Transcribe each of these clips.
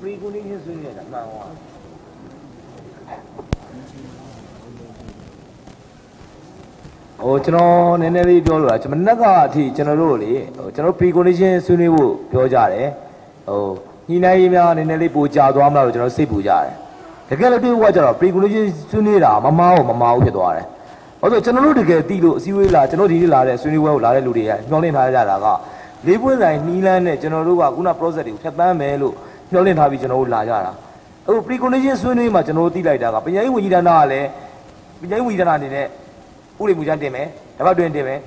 precondition ဆွေးနွေးတာမှန်ပါဟိုကျွန်တော်နည်းနည်းလေးပြောလို့လားကျွန်တော်မနက်ကအထိကျွန်တော်တို့လေဟိုကျွန်တော် precondition ဆွေးနွေးဖို့ပြောကြတယ်ဟိုညှိနှိုင်းရေးများနည်းနည်းလေးပိုကြာသွားမလားလို့ကျွန်တော်စိတ်ပူကြတယ်တကယ်လည်းတွေ့ဖို့ကကျတော့ precondition ဆွေးနွေးတာမမားဘူးမမားဘူးဖြစ်သွားတယ်ဟုတ်ဆိုကျွန်တော်တို့တကယ်တီးလို့အစည်းအဝေးလာကျွန်တော်ဒီနေ့လာတဲ့ဆွေးနွေးပွဲကိုလာတဲ့လူတွေကညှောင်းလင့်ထားကြတာကလေးပွင့်ဆိုင်နှီးလန်းနဲ့ကျွန်တော်တို့ကခုန process တွေကိုဖြတ်သန်းမယ်လို့ ညှောင်းလင့်ထားပြီးကျွန်တော်တို့လာကြတာအခု precondition ဆွေးနွေးမှာကျွန်တော်တို့သိလိုက်တာကပညာရေးဝန်ကြီးဌာနကလည်းပညာရေးဝန်ကြီးဌာနအနေနဲ့ဥပဒေမူကြမ်းတင်မယ်တပတ်တွင်တင်မယ်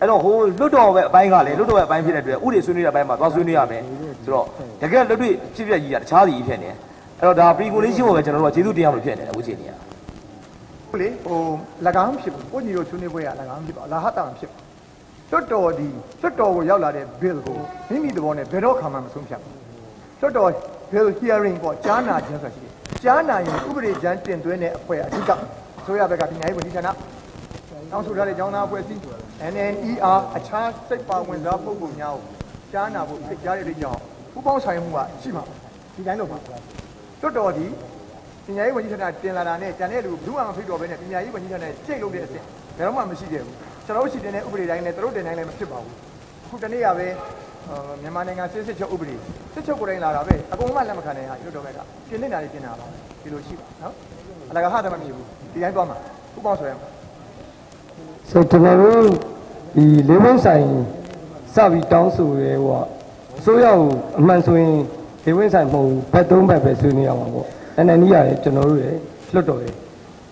အဲ့တော့ဟိုလွတ်တော်ပဲအပိုင်းကလည်းလွတ်တော်ပဲအပိုင်းဖြစ်တဲ့အတွက်ဥပဒေဆွေးနွေးတဲ့အပိုင်းမှာသွားဆွေးနွေးရမယ်ဆိုတော့တကယ်လက်တွေ့ဖြစ်ဖြစ်ကြီးတာတခြားစီဖြစ်နေတယ်အဲ့တော့ဒါ precondition ကိုပဲကျွန်တော်တို့ကကျေးဇူးတင်ရမလို့ဖြစ်နေတယ်အခုချိန်ကြီးကဟုတ်လေဟို၎င်းဖြစ်ကိုညီတို့ဆွေးနွေးပွဲက၎င်းဖြစ်ပါအလားဟတာမဖြစ်လွတ်တော်ဒီလွတ်တော်ကိုရောက်လာတဲ့ bill ကိုမိမိသဘောနဲ့ဘယ်တော့ခံမှမဆုံးဖြတ်ဘူးလွ တ်တော် bill hearing ပေါ့ကြားနာခြင်းဆိုတာရှိတယ်ကြားနာရင်ဥပဒေကြမ်းတင်သွင်းတဲ့အဖွဲ့အဓိကအစိုးရဘက်ကပညာရေးဝန်ကြီးဌာနတောင်းဆိုထားတဲ့ကျောင်းသားအဖွဲ့အစည်း NNER အခြားစိတ်ပါဝင်စားပုဂ္ဂိုလ်များကိုကြားနာဖို့ဖိတ်ကြားတဲ့အတွက်ကြောင့်ပူးပေါင်းဆိုင်မှုကရှိမှာဒီတိုင်းလို့ပါလွတ်တော်ဒီပညာရေးဝန်ကြီးဌာနတင်လာတာနဲ့ကျန်တဲ့လူဘူးမှမဖိတ်တော်ပဲနဲ့ပညာရေးဝန်ကြီးဌာနကြိတ်လို့တဲ့အစ်စ်ဘယ်တော့မှမရှိခဲ့ဘူးကျွန်တော်တို့ရှိတဲ့ဥပဒေတိုင်းနဲ့တို့တင်တိုင်းလည်းမဖြစ်ပါဘူးအခုတနေ့ကပဲ မြန်မာနိုင်ငံစစ်စစ်ချုပ်ဥပဒေစစ်ချုပ်ကိုယ်တိုင်လာတာပဲအကုန်မှလက်မခံနိုင်ဟာကျွတ်တော်ဘက်ကပြင်နေတာလေးပြင်တာပါဒီလိုရှိပါနော်အလကဟာတမမြည်ဘူးဒီတိုင်းသွားမှာဥပပေါင်းဆိုရမှာဆိုကျွန်တော်တို့ဒီလေးဝင်းဆိုင်စပြီးတောင်းဆိုရဲဟောအစိုးရကိုအမှန်ဆိုရင်လေးဝင်းဆိုင်မဟုတ်ဘူးဘက်သုံးဘက်ပဲဆွေးနွေးရမှာပေါ့အနန္ဒီရတယ်ကျွန်တော်တို့ရလွတ်တော်ရ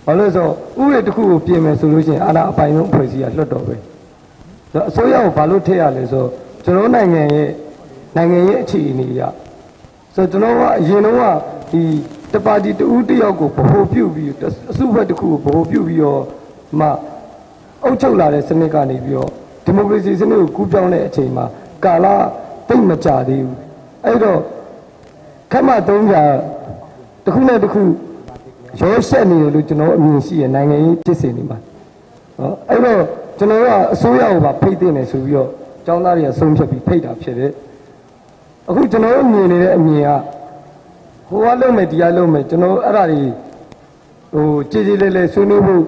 ဘာလို့လဲဆိုတော့ဥပဒေတစ်ခုကိုပြင်မယ်ဆိုလို့ရှိရင်အာဏာအပိုင်ဆုံးအဖွဲ့အစည်းကလွတ်တော်ပဲဆိုတော့အစိုးရကိုဘာလို့ထည့်ရလဲဆိုတော့ ကျွန်တော်နိုင်ငံရဲ့နိုင်ငံရဲ့အခြေအနေအရဆိုတော့ကျွန်တော်ကအရင်တော့ကဒီတပါတီတူတယောက်ကိုဗဟိုပြုတ်ပြီးအစုဘက်တစ်ခုကိုဗဟိုပြုတ်ပြီးတော့မှအုပ်ချုပ်လာတဲ့စနစ်ကနေပြီးတော့ဒီမိုကရေစီစနစ်ကိုကူးပြောင်းတဲ့အချိန်မှာကာလတိတ်မကြသေးဘူးအဲ့တော့ခက်မှသုံးကြတစ်ခုနဲ့တစ်ခုရောဆက်နေတယ်လို့ကျွန်တော်အမြင်ရှိရနိုင်ငံရေးဖြစ်စဉ်တွေမှာဟောအဲ့တော့ကျွန်တော်ကအစိုးရကိုပါဖိတ်တင်တယ်ဆိုပြီးတော့ ចောင်းသားတွေကဆုံးဖြတ်ပြီးဖိတ်တာဖြစ်တယ်အခုကျွန်တော်တို့မြင်နေတဲ့အမြင်ကဟိုကလုံးမယ်ဒီကလုံးမယ်ကျွန်တော်အဲ့ဒါတွေဟိုကြည်ကြည်လေးလေးဆွေးနွေးဖို့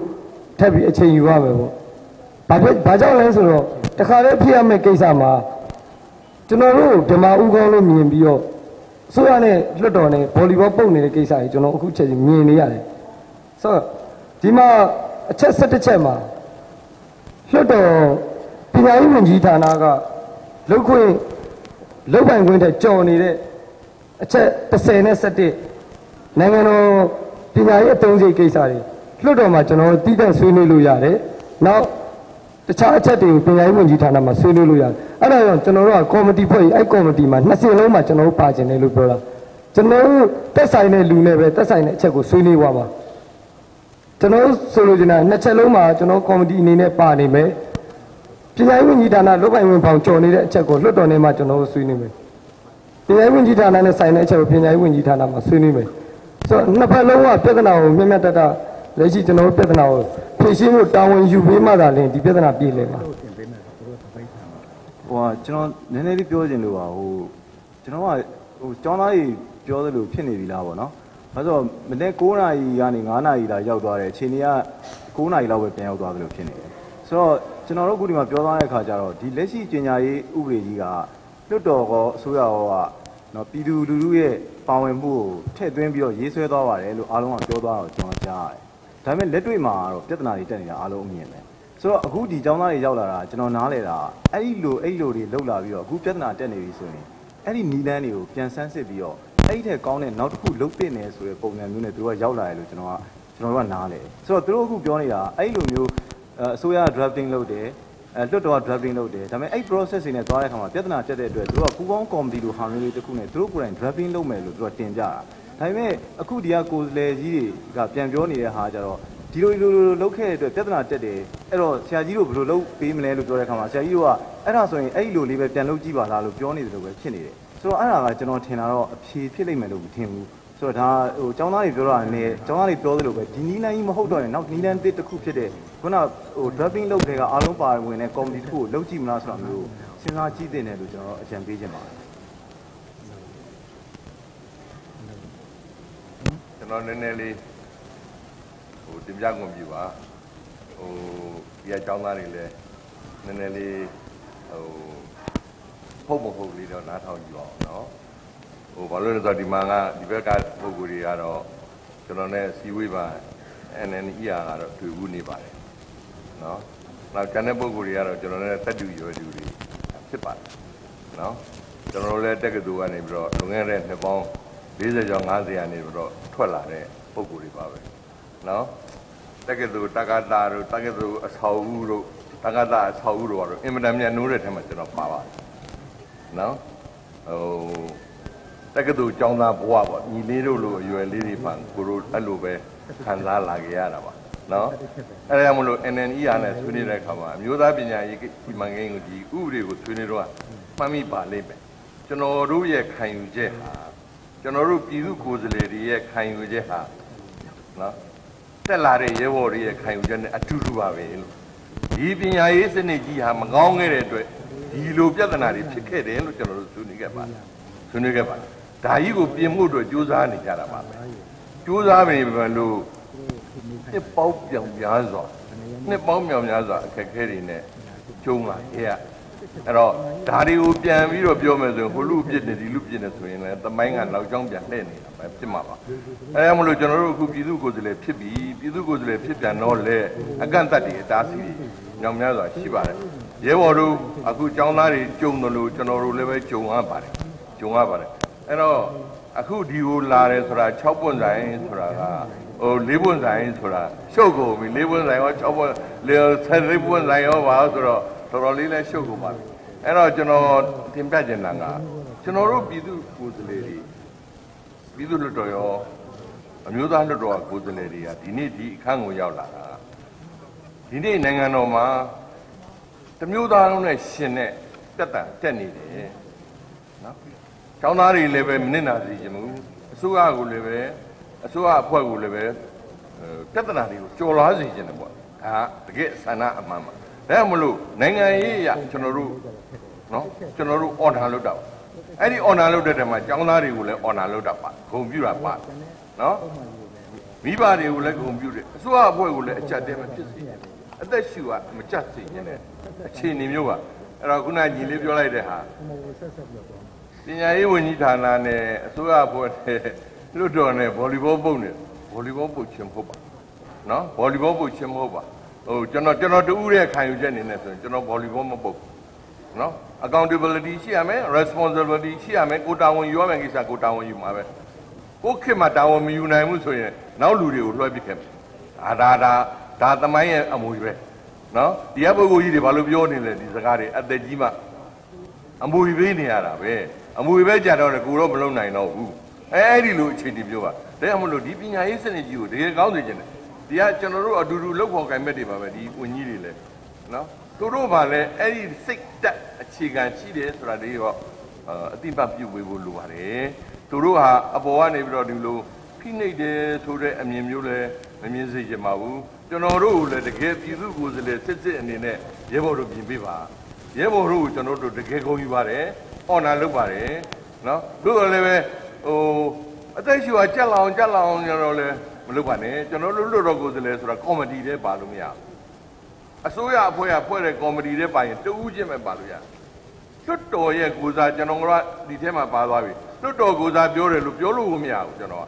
ထပ်ပြီးအချိန်ယူရမယ်ပေါ့ဘာဖြစ်ဘာကြောင့်လဲဆိုတော့တခါတည်းဖြစ်ရမယ့်ကိစ္စမှာကျွန်တော်တို့ဓမ္မဥကောင်းလို့မြင်ပြီးတော့အစိုးရနဲ့လွတ်တော်နဲ့ဗော်လီဘောပုတ်နေတဲ့ကိစ္စကြီးကျွန်တော်အခုချက်ချင်းမြင်နေရတယ်ဆိုတော့ဒီမှာအချက်၁၁ချက်မှာလွတ်တော် ပညာရေးဝန်ကြီးဌာနကလုတ်ခွင့်လုတ်ပိုင်ခွင့်တဲ့ကြော်နေတဲ့အချက်30နဲ့17နိုင်ငံတော်ပညာရေးအသုံးစရိတ်ကိစ္စတွေလွတ်တော်မှာကျွန်တော်တို့တည်တံ့ဆွေးနွေးလို့ရတယ်နောက်တခြားအချက်တွေကိုပညာရေးဝန်ကြီးဌာနမှာဆွေးနွေးလို့ရတယ်အဲ့ဒါကြောင့်ကျွန်တော်တို့ကကော်မတီဖွဲ့ပြီးအဲ့ကော်မတီမှာနှစ်စင်လုံးမှာကျွန်တော်တို့ပါကျင်တယ်လို့ပြောတာကျွန်တော်တို့တက်ဆိုင်တဲ့လူနဲ့ပဲတက်ဆိုင်တဲ့အချက်ကိုဆွေးနွေးသွားမှာကျွန်တော်တို့ဆိုလိုချင်တာနှစ်ချက်လုံးမှာကျွန်တော်ကော်မတီအနေနဲ့ပါနေမယ် ပညာရေးဝန်ကြီးဌာနလုတ်ပိုင်ဝင်ပေါင်ကြော်နေတဲ့အချက်ကိုလွတ်တော်နေမှာကျွန်တော်တို့ဆွေးနွေးမယ်ပညာရေးဝန်ကြီးဌာနနဲ့ဆိုင်တဲ့အချက်ကိုပညာရေးဝန်ကြီးဌာနမှာဆွေးနွေးမယ်ဆိုတော့နှစ်ဖက်လုံးကပြဿနာကိုမြတ်မြတ်တတလက်ရှိကျွန်တော်တို့ပြဿနာကိုဖြေရှင်းဖို့တာဝန်ယူပေးမှသာလျှင်ဒီပြဿနာပြေလည်မှာဟိုကကျွန်တော်နည်းနည်းလေးပြောချင်လို့ပါဟိုကျွန်တော်ကဟိုကျောင်းသားကြီးပြောသလိုဖြစ်နေပြီလားပေါ့နော်။ဘာလို့မနေ့9နာရီကနေ9နာရီလာရောက်သွားတယ်အချိန်ကြီးက9နာရီလောက်ပဲပြန်ရောက်သွားသလိုဖြစ်နေတယ်။ဆိုတော့ ကျွန်တော်တို့အခုဒီမှာပြောသွားတဲ့အခါကျတော့ဒီလက်ရှိကျင်ညာရေးဥပဒေကြီးကလွတ်တော်ကောအစိုးရကောကနော်ပြည်သူလူထုရဲ့ပါဝင်မှုကိုထည့်သွင်းပြီးတော့ရေးဆွဲသွားပါတယ်လို့အားလုံးကပြောသွားတော့ကျွန်တော်ကြားရတယ်။ဒါပေမဲ့လက်တွေ့မှာတော့ပြဿနာတွေတက်နေတာအားလုံးအမြင်ပဲ။ဆိုတော့အခုဒီចောင်းသားတွေရောက်လာတာကျွန်တော်နားလဲတာအဲ့ဒီလိုအဲ့လိုတွေလောက်လာပြီးတော့အခုပြဿနာတက်နေပြီဆိုရင်အဲ့ဒီနီလန်းတွေကိုပြန်ဆန်းစစ်ပြီးတော့အဲ့ဒီထက်ကောင်းတဲ့နောက်တစ်ခုလုတ်ပင့်နေဆိုတဲ့ပုံစံမျိုးနဲ့သူတို့ကရောက်လာတယ်လို့ကျွန်တော်ကကျွန်တော်တို့ကနားလဲဆိုတော့သူတို့အခုပြောနေတာအဲ့လိုမျိုး အစိုးရ drafting လုပ်တယ်အဲလွတ်တော်က drafting လုပ်တယ်ဒါပေမဲ့အဲ့ process တွေနဲ့သွားတဲ့အခါမှာပြဿနာတက်တဲ့အတွက်သူတို့ကပူပေါင်း committee လိုဟာမျိုးလေးတစ်ခုနဲ့သူတို့ကိုယ်တိုင် drafting လုပ်မယ်လို့သူတို့ကတင်ကြတာဒါပေမဲ့အခုဒီကကိုယ်စားလှယ်ကြီးတွေကပြန်ပြောနေတဲ့ဟာကြတော့ဒီလိုလိုလိုလောက်ခဲ့တဲ့အတွက်ပြဿနာတက်တယ်အဲ့တော့ဆရာကြီးတို့ဘယ်လိုလုပ်ပေးမလဲလို့ပြောတဲ့အခါမှာဆရာကြီးတို့ကအဲ့ဒါဆိုရင်အဲ့ဒီလိုလေးပဲပြန်လုပ်ကြည့်ပါလားလို့ပြောနေတယ်လို့ပဲဖြစ်နေတယ်ဆိုတော့အဲ့ဒါကကျွန်တော်ထင်တာတော့အဖြေဖြစ်လိမ့်မယ်လို့မထင်ဘူး ဆိုတော့ဒါဟိုចောင်းသားတွေပြောတာနဲ့ចောင်းသားတွေပြောသလိုပဲဒီနီးလန်းကြီးမဟုတ်တော့ရင်နောက်နီးလန်းတစ်တစ်ခုဖြစ်တဲ့ခုနဟို drafting လုပ်တဲ့ကအားလုံးပါဝင်တဲ့ committee တစ်ခုကိုလုပ်ကြည့်မလားဆိုတာမျိုးစဉ်းစားကြည့်တဲ့တယ်လို့ကျွန်တော်အကြံပေးချင်ပါတယ်ကျွန်တော်နည်းနည်းလေးဟိုတင်ပြခွင့်ပြုပါဟိုဒီအကြောင်းသားတွေလည်းနည်းနည်းလေးဟိုဟုတ်မဟုတ်လေးတော့နားထောင်ကြည့်ပါအောင်နော် ဟိုဘာလို့လဲဆိုတော့ဒီမှာကဒီဘက်ကပုံကိုယ်တွေကတော့ကျွန်တော်နဲ့စီဝေးပါ NNER ကတော့တွေ့ဘူးနေပါတယ်နော်နောက်ကျန်တဲ့ပုံကိုယ်တွေကတော့ကျွန်တော်နဲ့တက်တူရွယ်တူတွေဖြစ်ပါတယ်နော်ကျွန်တော်တို့လည်းတက္ကသိုလ်ကနေပြီးတော့လွန်ခဲ့တဲ့နှစ်ပေါင်း40ကျော်50ရာနေပြီးတော့ထွက်လာတဲ့ပုံကိုယ်တွေပါပဲနော်တက္ကသိုလ်တက္ကတာတို့တက္ကသိုလ်အဆောက်အဦတို့တက္ကတာအဆောက်အဦတို့ကတော့အင်မတန်မြန်နိုးတဲ့ထဲမှာကျွန်တော်ပါပါတယ်နော်ဟို တက္ကသိုလ်ကျောင်းသားဘဝပေါ့ညီလေးတို့လိုအရွယ်လေးတွေမှကိုတို့အဲ့လိုပဲခံစားလာကြရတာပါနော်အဲ့ဒါကြောင့်မလို့ NNER နဲ့ဆွေးနွေးတဲ့အခါမှာအမျိုးသားပညာရေးဒီမန်ကိန်းကိုဒီဥပဒေကိုဆွေးနွေးတော့မှတ်မိပါလိမ့်မယ်ကျွန်တော်တို့ရဲ့ခံယူချက်ဟာကျွန်တော်တို့ပြည်သူကိုယ်စားလှယ်တွေရဲ့ခံယူချက်ဟာနော်တက်လာတဲ့ရဲဘော်တွေရဲ့ခံယူချက်နဲ့အတူတူပါပဲလို့ဒီပညာရေးစနစ်ကြီးဟာမကောင်းခဲ့တဲ့အတွက်ဒီလိုပြဿနာတွေဖြစ်ခဲ့တယ်လို့ကျွန်တော်တို့ဆွေးနွေးခဲ့ပါတယ်ဆွေးနွေးခဲ့ပါတယ် ဒါကြီးကိုပြင်မှုအတွက်ကြိုးစားနေကြတာပါပဲကြိုးစားပြီပဲလို့နှစ်ပေါင်းပြောင်များစွာနှစ်ပေါင်းပြောင်များစွာအခက်အခဲတွေနဲ့ကျုံလာခဲ့ရအဲ့တော့ဒါတွေကိုပြန်ပြီးတော့ပြောမယ်ဆိုရင်ဟိုလူပြစ်နေဒီလူပြစ်နေဆိုရင်လည်းသမိုင်းကနောက်ကျောင်းပြန်လှည့်နေတာပဲဖြစ်မှာပါအဲဒါမလို့ကျွန်တော်တို့အခုပြည်သူကိုယ်စားလှယ်ဖြစ်ပြီးပြည်သူကိုယ်စားလှယ်ဖြစ်ပြန်တော့လေအကန့်အသတ်တွေအတားဆီးတွေညောင်များစွာရှိပါတယ်ရဲဘော်တို့အခုကျောင်းသားတွေကြုံတယ်လို့ကျွန်တော်တို့လည်းပဲကြုံရပါတယ်ဂျုံရပါတယ် အဲ့တော့အခုဒီကိုလာတယ်ဆိုတာ6ပွင့်ဆိုင်ဆိုတာကဟို4ပွင့်ဆိုင်ဆိုတာရှုပ်ကုန်ပြီ4ပွင့်ဆိုင်ရော6ပွင့်လေ7ပွင့်ဆိုင်ရောပါဆိုတော့တော်တော်လေးလဲရှုပ်ကုန်ပါပြီအဲ့တော့ကျွန်တော်တင်ပြချင်တာကကျွန်တော်တို့ပြည်သူကိုယ်စားလှယ်တွေပြည်သူလွှတ်တော်ရောအမျိုးသားလွှတ်တော်ကကိုယ်စားလှယ်တွေကဒီနေ့ဒီအခန်းကိုရောက်လာတာဒီနေ့နိုင်ငံတော်မှာတမျိုးသားလုံးနဲ့ရှင်တဲ့တက်တန်တက်နေတယ်နော်။ ကျောင်းသားတွေလည်းပဲမနစ်နာစေချင်ဘူး။အစိုးရကိုလည်းပဲအစိုးရအဖွဲ့ကိုလည်းပဲအဲပြဿနာတွေကိုကြော်လွားစေချင်တယ်ပေါ့။ဒါကတကယ်ဆန္ဒအမှန်ပါ။ဒါကြောင့်မလို့နိုင်ငံရေးအရကျွန်တော်တို့နော်ကျွန်တော်တို့ order လုပ်တာပါ။အဲ့ဒီ order လုပ်တဲ့တည်းမှာကျောင်းသားတွေကိုလည်း order လုပ်တာပါ။ဂုံပြူတာပါ။နော်မိဘတွေကိုလည်းဂုံပြူတယ်။အစိုးရအဖွဲ့ကိုလည်းအကြက်တဲမဖြစ်စေချင်ဘူး။အသက်ရှူကမကြက်စေချင်တဲ့အခြေအနေမျိုးပါ။အဲ့တော့ခုနညီလေးပြောလိုက်တဲ့ဟာ ပညာရေးဝန်ကြီးဌာနနဲ့အစိုးရအဖွဲ့နဲ့လွတ်တော်နဲ့ဗော်လီဘောပုတ်နေဗော်လီဘောပုတ်ချင်းမဟုတ်ပါနော်ဗော်လီဘောပုတ်ချင်းမဟုတ်ပါဟိုကျွန်တော်ကျွန်တော်တူးတဲ့ခံယူချက်အနေနဲ့ဆိုရင်ကျွန်တော်ဗော်လီဘောမပုတ်နော် accountability ရှိရမယ် responsibility ရှိရမယ်ကိုတာဝန်ယူရမယ်ကိစ္စကိုတာဝန်ယူမှာပဲကိုခေတ်မှာတာဝန်မယူနိုင်ဘူးဆိုရင်နောက်လူတွေကိုလွှဲပစ်ခဲ့မယ်ဒါဒါဒါဒါသမိုင်းရဲ့အမွေပဲနော်ဒီအပုဂ္ဂိုလ်ကြီးတွေဘာလို့ပြောနေလဲဒီစကားတွေအသက်ကြီးမှအမွေပေးနေရတာပဲ အမွေပဲကြတော့လေကိုတော့မလုံနိုင်တော့ဘူးအဲအဲ့ဒီလိုအခြေအနေပြောပါဒါကြောင့်မလို့ဒီပညာရေးစနစ်ကြီးကိုတကယ်ကောင်းစေချင်တယ်ဒီကကျွန်တော်တို့အတူတူလောက်ပေါ်ကင်မဲ့တွေပါပဲဒီဝန်ကြီးတွေလည်းနော်သူတို့ကလည်းအဲ့ဒီစိတ်တက်အခြေခံရှိတယ်ဆိုတာတွေတော့အတိပတ်ပြုတ်ဝေဖို့လိုပါတယ်သူတို့ဟာအပေါ်ကနေပြီးတော့ဒီလိုဖိနှိပ်တယ်ဆိုတဲ့အမြင်မျိုးလည်းမမြင်စေချင်ပါဘူးကျွန်တော်တို့လည်းတကယ်ပြည်သူကိုယ်စားလှယ်စစ်စစ်အနေနဲ့ရဲဘော်တို့ပြင်ပေးပါ ရဲဘော်တို့ကိုကျွန်တော်တို့တကယ်ဂုဏ်ယူပါတယ်။အော်နာလုပ်ပါတယ်နော်။တို့လည်းပဲဟိုအသက်ရှူကကြက်လောင်ကြက်လောင်ကျွန်တော်လည်းမလုပ်ပါနဲ့ကျွန်တော်တို့လွတ်တော်ကိုယ်စားလှယ်ဆိုတာကော်မတီထဲပါလို့မရဘူး။အစိုးရအဖွဲ့ကဖွဲ့တဲ့ကော်မတီထဲပါရင်တဦးချင်းပဲပါလို့ရတယ်။လွတ်တော်ရဲ့ကိုယ်စားကျွန်တော်ကဒီထဲမှာပါသွားပြီ။လွတ်တော်ကိုယ်စားပြောတယ်လို့ပြောလို့မရဘူးကျွန်တော်က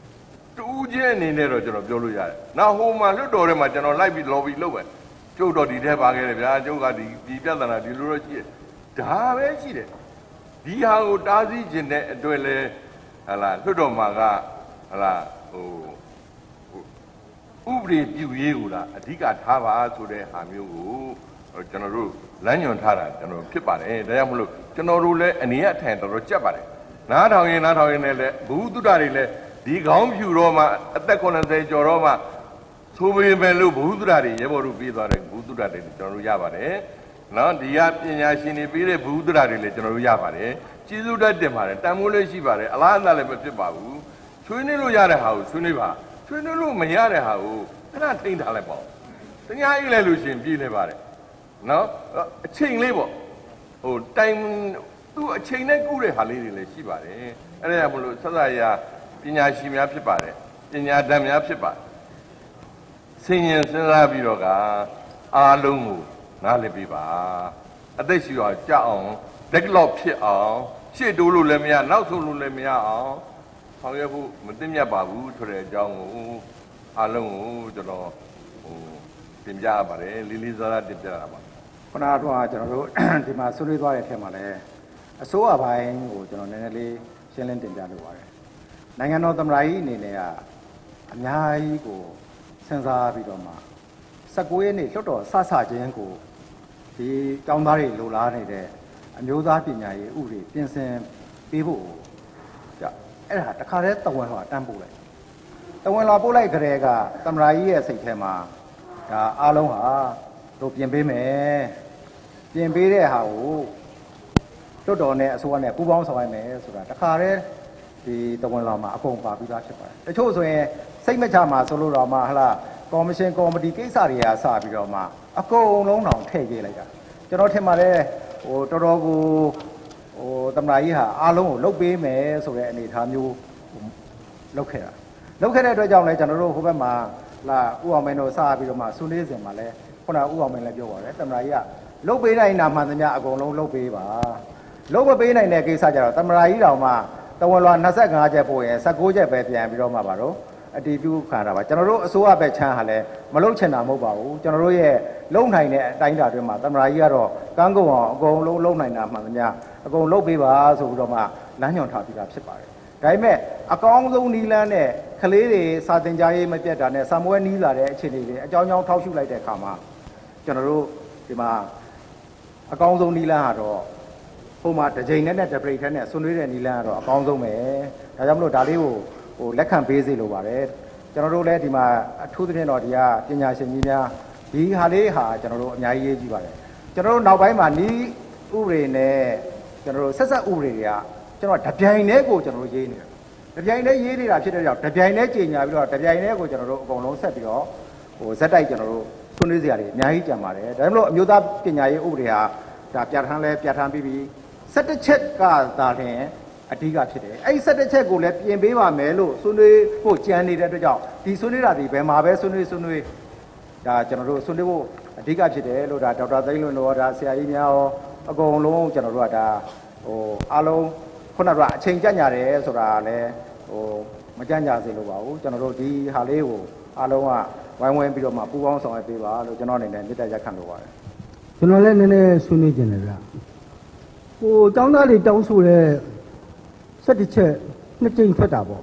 ။တူးချင်းအနေနဲ့တော့ကျွန်တော်ပြောလို့ရတယ်။နောက်ဟိုမှာလွတ်တော်ထဲမှာကျွန်တော်လိုက်ပြီး lobby လုပ်မယ်။ ကျုပ်တော့ဒီထဲပါခဲ့တယ်ဗျာ။ကျုပ်ကဒီဒီပြဿနာဒီလိုတော့ရှိတယ်။ဒါပဲရှိတယ်။ဒီဟာကိုတားဆီးခြင်းတဲ့အတွက်လဲဟလာလွတ်တော်မှာကဟလာဟိုဟိုဥပဒေပြုရေးကိုလားအဓိကထားပါဆိုတဲ့ဟာမျိုးကိုဟိုကျွန်တော်တို့လမ်းညွှန်ထားတာကျွန်တော်ဖြစ်ပါတယ်။ဒါကြောင့်မလို့ကျွန်တော်တို့လည်းအနေရအထိုင်တော်တော်ကြက်ပါတယ်။နားထောင်ရင်နားထောင်ရင်လည်းဘုသူတ္တတွေလည်းဒီခေါင်းဖြူတော့မှအသက်80ကျော်တော့မှ သိုးပေမဲ့လို့ဘုသူတ္တတွေရေဘော်တို့ပြီးသွားတယ်ဘုသူတ္တတွေကျွန်တော်တို့ရပါတယ်။နော်ဒီကပညာရှင်တွေပြီးတဲ့ဘုသူတ္တတွေလည်းကျွန်တော်တို့ရပါတယ်။ကျေးဇူးတက်တင်ပါတယ်တန်မိုးလေးရှိပါတယ်အလားအလားလည်းမဖြစ်ပါဘူး။ဆွေးနွေးလို့ရတဲ့ဟာကိုဆွေးနွေးပါဆွေးနွေးလို့မရတဲ့ဟာကိုခဏထိန်းထားလိုက်ပါဦး။တရားကြီးလည်းလို့ရှင်ပြည်နေပါတယ်။နော်အချိန်လေးပေါ့ဟိုတိုင်သူ့အချိန်နဲ့ကုတဲ့ဟာလေးတွေလည်းရှိပါတယ်။အဲ့ဒါကြောင့်မလို့ဆက်ဆက်ရပညာရှင်များဖြစ်ပါတယ်ပညာတတ်များဖြစ်ပါတယ် ဆင်ញင်စဉ်းစားပြီးတော့ကအားလုံးကိုနားလည်ပေးပါအသက်ရှူအောင်ကြအောင်ဒက်လော့ဖြစ်အောင်ရှေ့တိုးလို့လည်းမရနောက်ဆုံးလို့လည်းမရအောင်ဆောင်ရွက်ဖို့မသိမြတ်ပါဘူးဆိုတဲ့အကြောင်းကိုအားလုံးကိုကျွန်တော်ဟိုတင်ပြရပါတယ်လေးလေးစားစားတင်ပြရပါခုနကတော့ကျွန်တော်တို့ဒီမှာဆွေးနွေးသွားတဲ့အထက်မှာလည်းအစိုးရပိုင်းကိုကျွန်တော်နည်းနည်းလေးရှင်းလင်းတင်ပြလိုပါတယ်။နိုင်ငံတော်သမ္မတကြီးအနေနဲ့ကအများကြီးကို စဉ်းစားပြီးတော့မှ19ရက်နေ့လွတ်တော်ဆဆချင်းကိုဒီတောင်းသားတွေလိုလားနေတဲ့အမျိုးသားပညာရေးဥပဒေပြင်ဆင်ပေးဖို့ကြအဲ့ဒါတခါတည်းတဝန်ဟောတန်းပို့လိုက်တဝန်လာပို့လိုက်ကြတဲ့ကသမ္မတကြီးရဲ့စိတ်ထဲမှာဒါအားလုံးဟာတို့ပြင်ပေးမယ်ပြင်ပေးတဲ့ဟာကိုတွတ်တော်နဲ့အစိုးရနဲ့ပူးပေါင်းဆောင်ရွက်မယ်ဆိုတာတခါတည်းဒီတဝန်လောင်မှာအကုန်ပါပြီးသားဖြစ်ပါတယ်တချို့ဆိုရင် စိတ်မချမှာဆိုလို့တော့မှဟလာကော်မရှင်ကော်မတီကိစ္စတွေကစပြီးတော့မှအကုန်လုံးတောင်ထည့်ကြလိုက်တာကျွန်တော်ထင်ပါတယ်ဟိုတော်တော်ကိုဟိုတမနာကြီးဟာအားလုံးကိုလုတ်ပေးမယ်ဆိုတဲ့အနေအထားမျိုးလုတ်ခဲ့တာလုတ်ခဲ့တဲ့အတွက်ကြောင့်လည်းကျွန်တော်တို့ဟိုဘက်မှာလာဥအောင်မင်းတို့စပြီးတော့မှဆွေးနွေးစဉ်မှာလည်းခုနကဥအောင်မင်းလည်းပြောပါတယ်တမနာကြီးကလုတ်ပေးနိုင်တာမှန်သမျှအကုန်လုံးလုတ်ပေးပါလုတ်မပေးနိုင်တဲ့ကိစ္စကြတော့တမရာကြီးတောင်မှတဝန်လွာ25ချက်ပို့ရင်19ချက်ပဲပြန်ပြီးတော့မှပါတော့ အတီးပြုခံတာပါကျွန်တော်တို့အစိုးရဘက်ချမ်းဟာလည်းမလုတ်ချင်တာမဟုတ်ပါဘူးကျွန်တော်တို့ရဲ့လုံနိုင်တဲ့အတိုင်းအတာတွေမှာတမရာကြီးကတော့ကန်းကုန်အောင်အကုန်လုံးလုံနိုင်တာမှန်သမျှအကုန်လုတ်ပေးပါဆိုပြီးတော့မှလမ်းညွှန်ထားပြီးသားဖြစ်ပါတယ်ဒါပေမဲ့အကောင်းဆုံးနီးလန်းနဲ့ကလေးတွေစာတင်ကြားရေးမပြတ်တာနဲ့စာမွေးနီးလာတဲ့အခြေအနေတွေအကြောင်းကြောင်းထောက်ရှုလိုက်တဲ့အခါမှာကျွန်တော်တို့ဒီမှာအကောင်းဆုံးနီလန်းကတော့ဟိုမှာတစ်ချိန်နဲ့နဲ့တစ်ပရိတ်ထဲနဲ့ဆွနွေးတဲ့နီလန်းကတော့အကောင်းဆုံးပဲဒါကြောင့်မလို့ဒါလေးကို ဟိုလက်ခံပေးစေလိုပါတယ်ကျွန်တော်တို့လည်းဒီမှာအထူးသဖြင့်တော့ဒီကပညာရှင်ကြီးများဒီဟာလေးဟာကျွန်တော်တို့အများကြီးရေးကြည့်ပါတယ်ကျွန်တော်တို့နောက်ပိုင်းမှာနီးဥပဒေနဲ့ကျွန်တော်တို့ဆက်ဆက်ဥပဒေတွေကကျွန်တော်တပြိုင်တည်းကိုကျွန်တော်တို့ရေးနေတယ်တပြိုင်တည်းရေးနေတာဖြစ်တဲ့ကြောင့်တပြိုင်တည်းကြီးညာပြီးတော့တပြိုင်တည်းကိုကျွန်တော်တို့အကုန်လုံးဆက်ပြီးတော့ဟိုဇက်တိုက်ကျွန်တော်တို့ဆွေးနွေးစရာတွေအများကြီးကြံပါတယ်ဒါကြောင့်မလို့အမျိုးသားပညာရေးဥပဒေဟာဒါပြဋ္ဌာန်းလဲပြဋ္ဌာန်းပြီးပြီး17ချက်ကသာလျှင် အဓိကဖြစ်တယ်အဲ့ဒီ17ချက်ကိုလည်းပြင်ပေးပါမယ်လို့ဆွေးနွေးဖို့ကြံနေတဲ့အတွက်ကြောင့်ဒီဆွေးနွေးတာဒီဘယ်မှာပဲဆွေးနွေးဆွေးနွေးဒါကျွန်တော်တို့ဆွေးနွေးဖို့အဓိကဖြစ်တယ်လို့ဒါဒေါက်တာသိန်းလွင်တော်ဒါဆရာကြီးများရောအကုန်လုံးကျွန်တော်တို့ကဒါဟိုအားလုံးခုနကအချိန်ကြညာတယ်ဆိုတာလည်းဟိုမကြညာစေလိုပါဘူးကျွန်တော်တို့ဒီဟာလေးကိုအားလုံးကဝိုင်းဝန်းပြီးတော့မှပူးပေါင်းဆောင်ရွက်ပေးပါလို့ကျွန်တော်အနေနဲ့မြစ်တာရက်ခံလိုပါတယ်ကျွန်တော်လည်းနည်းနည်းဆွေးနွေးကျင်တယ်ဗျဟိုတောင်းသားတွေတောင်းဆိုတဲ့ 17ချက်နှစ်ကြိမ်ထွက်တာပေါ့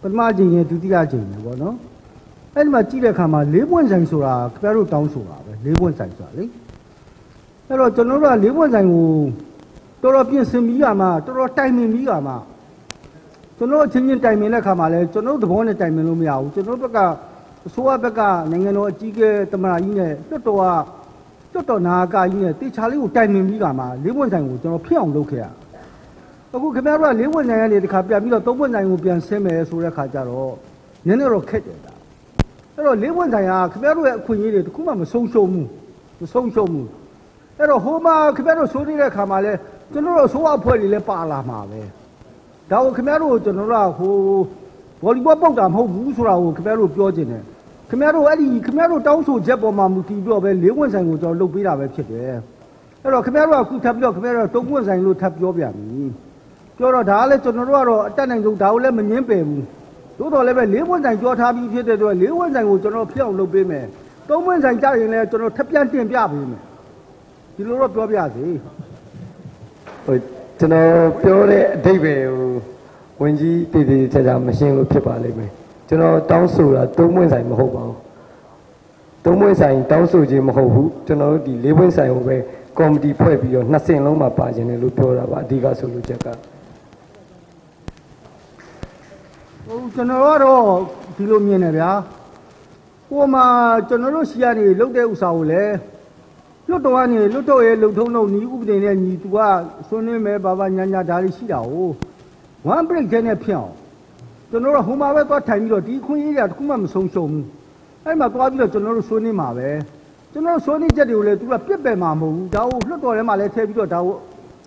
ပထမကြိမ်နဲ့ဒုတိယကြိမ်နဲ့ပေါ့နော်အဲ့ဒီမှာကြည့်တဲ့အခါမှာ၄ပွင့်ဆိုင်ဆိုတာခင်ဗျားတို့တောင်းဆိုတာပဲ၄ပွင့်ဆိုင်ဆိုတာလေအဲ့တော့ကျွန်တော်တို့က၄ပွင့်ဆိုင်ကိုတော်တော်ပြင်ဆင်ပြီးရမှာတော်တော်တိုင်ပင်ပြီးရမှာကျွန်တော်အချင်းချင်းတိုင်ပင်တဲ့အခါမှာလဲကျွန်တော်တို့သဘောနဲ့တိုင်ပင်လို့မရဘူးကျွန်တော်တို့ဘက်ကအစိုးရဘက်ကနိုင်ငံတော်အကြီးအကဲတမန်ကြီးနဲ့တွတ်တော်ကတွတ်တော်နာကကြီးနဲ့တေချာလေးကိုတိုင်ပင်ပြီးကမှလေးပွင့်ဆိုင်ကိုကျွန်တော်ဖြစ်အောင်လုပ်ခဲ့ရ အခုခင်ဗျားတို့ကလေးပွင့်ဆိုင်ကနေတခါပြန်ပြီးတော့သုံးပွင့်ဆိုင်ကိုပြန်ဆင်းမယ်ဆိုတဲ့ခါကျတော့နည်းနည်းတော့ခက်တယ်ဒါအဲ့တော့လေးပွင့်ဆိုင်ကခင်ဗျားတို့ရဲ့အခွင့်အရေးတွေတခုမှမဆုံးရှုံးဘူးမဆုံးရှုံးဘူးအဲ့တော့ဟိုမှာခင်ဗျားတို့ဆိုနေတဲ့ခါမှာလဲကျွန်တော်တို့ဆိုးအဖွဲ့တွေလည်းပါလာမှာပဲဒါကိုခင်ဗျားတို့ကျွန်တော်တို့ကဟိုဗော်လီဘောပုတ်တာမဟုတ်ဘူးဆိုတာကိုခင်ဗျားတို့ပြောချင်တယ်ခင်ဗျားတို့အဲ့ဒီခင်ဗျားတို့တောင်းဆိုချက်ပေါ်မှာမူတည်ပြီးတော့ပဲလေးဝင်ဆိုင်ကိုကျွန်တော်လုပ်ပေးတာပဲဖြစ်တယ်အဲ့တော့ခင်ဗျားတို့ကအခုထပ်ပြီးတော့ခင်ဗျားတို့တုံးပွင့်ဆိုင်လို့ထပ်ပြောပြန်ပြီ ပြောတော့ဒါကလည်းကျွန်တော်တို့ကတော့အတက်နိုင်ဆုံးဒါကိုလည်းမငင်းပယ်ဘူးသို့တော်လည်းပဲလေးဝင်ဆိုင်ပြောထားပြီးဖြစ်တဲ့အတွက်လေးဝင်ဆိုင်ကိုကျွန်တော်ဖြစ်အောင်လုပ်ပေးမယ်တုံးပွင့်ဆိုင်ကြရင်လည်းကျွန်တော်ထပ်ပြန်တင်ပြပေးမယ်ဒီလိုတော့ပြောပြစီဟိုကျွန်တော်ပြောတဲ့အဓိပ္ပာယ်ကိုဝင်ကြီးတည်တည်ချာချာမရှင်းလို့ဖြစ်ပါလိမ့်မယ်ကျွန်တော်တောင်းဆိုတာသုံးပွင့်ဆိုင်မဟုတ်ပါဘူးသုံးပွင့်ဆိုင်တောင်းဆိုခြင်းမဟုတ်ဘူးကျွန်တော်တို့ဒီလေးပွင့်ဆိုင်ကိုပဲကော်မတီဖွဲ့ပြီးတော့နှစ်ဆင့်လုံးမှာပါခြင်းတယ်လို့ပြောတာပါအဓိကဆိုလို့ချက်က ဟို ကျွန်တော်ကတော့ဒီလိုမြင်တယ်ဗျာဟိုမှာကျွန်တော်တို့ရှိရနေလုတ်တဲ့ဥစ္စာကိုလည်းလွတ်တော်ကနေလွတ်တော်ရဲ့လုံထုံးလုံးညီဥပဒေနဲ့ညီသူကဆွေးနွေးမယ်ဘာဘာညာညာဒါတွေရှိတာ哦 one break တဲ့နဲ့ဖြစ်အောင်ကျွန်တော်တို့ဟိုမှာပဲသွားထိုင်ပြီးတော့ဒီခွင့်ရေးတွေကတခုမှမဆုံးရှုံးဘူးအဲ့မှာသွားပြီးတော့ကျွန်တော်တို့ဆွေးနွေးမှာပဲကျွန်တော်တို့ဆွေးနွေးချက်တွေကိုလည်းသူကပြစ်ပယ်မှာမဟုတ်ဘူးဒါကိုလွတ်တော်ထဲမှာလည်းထည့်ပြီးတော့ဒါကို